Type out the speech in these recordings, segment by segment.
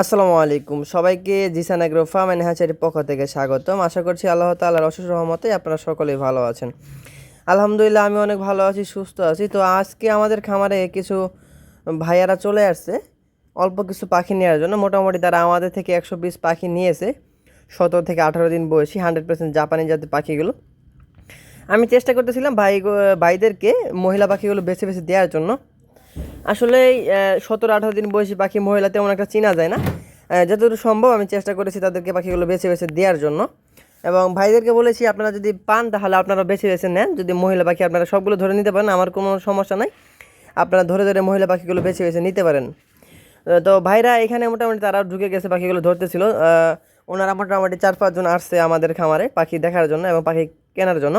আসসালামু আলাইকুম। সবাইকে জিসান এগ্রো ফার্ম অ্যান্ড হ্যাচারির পক্ষ থেকে স্বাগতম। আশা করছি আল্লাহ তাআলার অশেষ রহমতে আপনারা সকলেই ভালো আছেন। আলহামদুলিল্লাহ, আমি অনেক ভালো আছি, সুস্থ আছি। তো আজকে আমাদের খামারে কিছু ভাইয়ারা চলে আসছে। অল্প কিছু পাখি নেওয়ার জন্য। মোটামুটি তারা আমাদের থেকে একশো পিস পাখি নিয়েছে। সতেরো থেকে আঠারো দিন বয়সী, হান্ড্রেড পার্সেন্ট জাপানি জাতের পাখিগুলো। আমি চেষ্টা করতেছিলাম ভাই ভাইদেরকে মহিলা পাখিগুলো বেছে বেছে দেওয়ার জন্য। আসলে সতেরো, আঠারো দিন বয়সী পাখি মহিলা তেমন একটা চেনা যায় না। যতটুকু সম্ভব আমি চেষ্টা করেছি তাদেরকে পাখিগুলো বেছে বেছে দেওয়ার জন্য। এবং ভাইদেরকে বলেছি, আপনারা যদি পান তাহলে আপনারা বেছে বেছে নেন। যদি মহিলা পাখি আপনারা সবগুলো ধরে নিতে পারেন, আমার কোনো সমস্যা নাই। আপনারা ধরে ধরে মহিলা পাখিগুলো বেছে বেছে নিতে পারেন। তো ভাইরা এখানে মোটামুটি তারা ঢুকে গেছে, পাখিগুলো ধরতেছিল। ওনারা মোটামুটি চার পাঁচজন আসছে আমাদের খামারে পাখি দেখার জন্য এবং পাখি কেনার জন্য।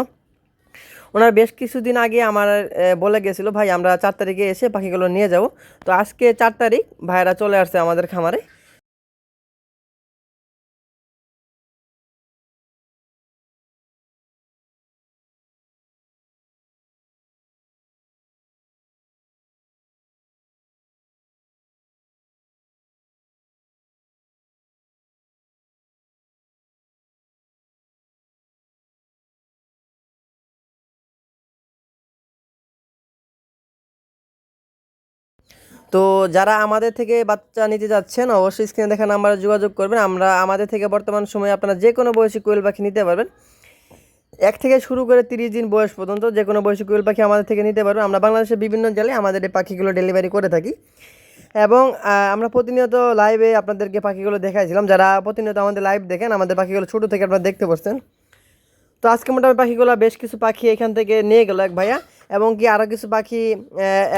ওনার বেশ কিছুদিন আগে আমার বলে গেছিল, ভাই, আমরা চার তারিখে এসে পাখিগুলো নিয়ে যাব। তো আজকে চার তারিখ ভাইরা চলে আসছে আমাদের খামারে। তো যারা আমাদের থেকে বাচ্চা নিতে যাচ্ছেন, অবশ্যই স্ক্রিনে দেখা নাম্বারে যোগাযোগ করবেন। আমরা আমাদের থেকে বর্তমান সময়ে আপনারা যে কোনো বয়সী কোয়েল পাখি নিতে পারবেন। এক থেকে শুরু করে তিরিশ দিন বয়স পর্যন্ত যে কোনো বয়সী কোয়েল পাখি আমাদের থেকে নিতে পারবেন। আমরা বাংলাদেশের বিভিন্ন জেলায় আমাদের এই পাখিগুলো ডেলিভারি করে থাকি। এবং আমরা প্রতিনিয়ত লাইভে আপনাদেরকে পাখিগুলো দেখাইছিলাম। যারা প্রতিনিয়ত আমাদের লাইভ দেখেন, আমাদের পাখিগুলো ছোটো থেকে আপনারা দেখতে পাচ্ছেন তো আজকে মোটামুটি পাখিগুলো বেশ কিছু পাখি এখান থেকে নিয়ে গেল এক ভাইয়া। এবং কি আরও কিছু পাখি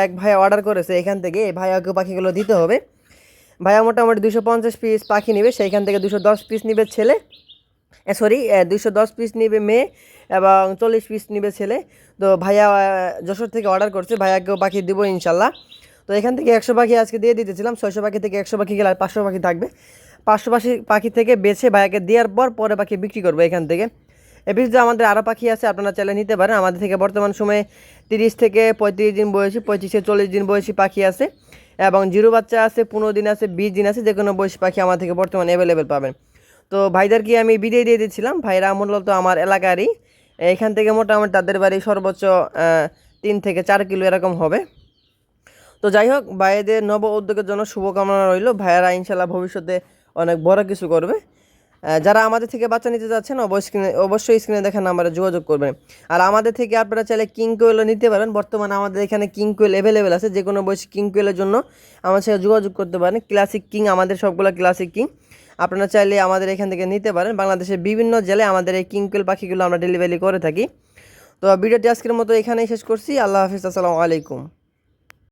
এক ভাইয়া অর্ডার করেছে এখান থেকে, এই ভাইয়াকে পাখিগুলো দিতে হবে। ভাইয়া মোটামুটি দুশো পঞ্চাশ পিস পাখি নেবে, সেইখান থেকে দুশো দশ পিস নেবে ছেলে সরি দুশো দশ পিস নিবে মেয়ে এবং চল্লিশ পিস নিবে ছেলে। তো ভাইয়া যশোর থেকে অর্ডার করছে, ভাইয়াকেও পাখি দিব ইনশাল্লাহ। তো এখান থেকে একশো পাখি আজকে দিয়ে দিতেছিলাম, ছয়শো পাখি থেকে একশো পাখি গেলে আর পাঁচশো পাখি থাকবে। পাঁচশো পাখি পাখি থেকে বেছে ভাইয়াকে দেওয়ার পর পরে পাখি বিক্রি করব এখান থেকে। এ আমাদের আরও পাখি আছে, আপনারা চাইলে নিতে পারেন। আমাদের থেকে বর্তমান সময়ে তিরিশ থেকে পঁয়ত্রিশ দিন বয়সী পঁচিশ থেকে চল্লিশ দিন বয়সী পাখি আছে। এবং জিরো বাচ্চা আছে, পনেরো দিন আছে, বিশ দিন আছে যে কোনো বয়সী পাখি আমার থেকে বর্তমানে অ্যাভেলেবেল পাবেন। তো ভাইদেরকে আমি বিদায় দিয়ে দিচ্ছিলাম। ভাইরা মূলত আমার এলাকারই। এখান থেকে মোটামুটি তাদের বাড়ি সর্বোচ্চ তিন থেকে চার কিলো এরকম হবে। তো যাই হোক, ভাইদের নব উদ্যোগের জন্য শুভকামনা রইল। ভাইয়েরা ইনশাল্লাহ ভবিষ্যতে অনেক বড় কিছু করবে। যারা আমাদের থেকে বাচ্চা নিতে যাচ্ছেন, অবশ্যই স্ক্রিনে অবশ্যই স্ক্রিনে দেখা নাম্বারে যোগাযোগ করবেন। আর আমাদের থেকে আপনারা চাইলে কিং কোয়েলও নিতে পারেন। বর্তমানে আমাদের এখানে কিং কোয়েল অ্যাভেলেবেল আছে। যে কোনো বয়সী কিং কোয়েলের জন্য আমার সাথে যোগাযোগ করতে পারেন। ক্লাসিক কিং আমাদের সবগুলো ক্লাসিক কিং আপনারা চাইলে আমাদের এখান থেকে নিতে পারেন। বাংলাদেশের বিভিন্ন জেলায় আমাদের এই কিং কোয়েল পাখিগুলো আমরা ডেলিভারি করে থাকি। তো ভিডিওটি আজকের মতো এখানেই শেষ করছি। আল্লাহ হাফিজ। আসসালামু আলাইকুম।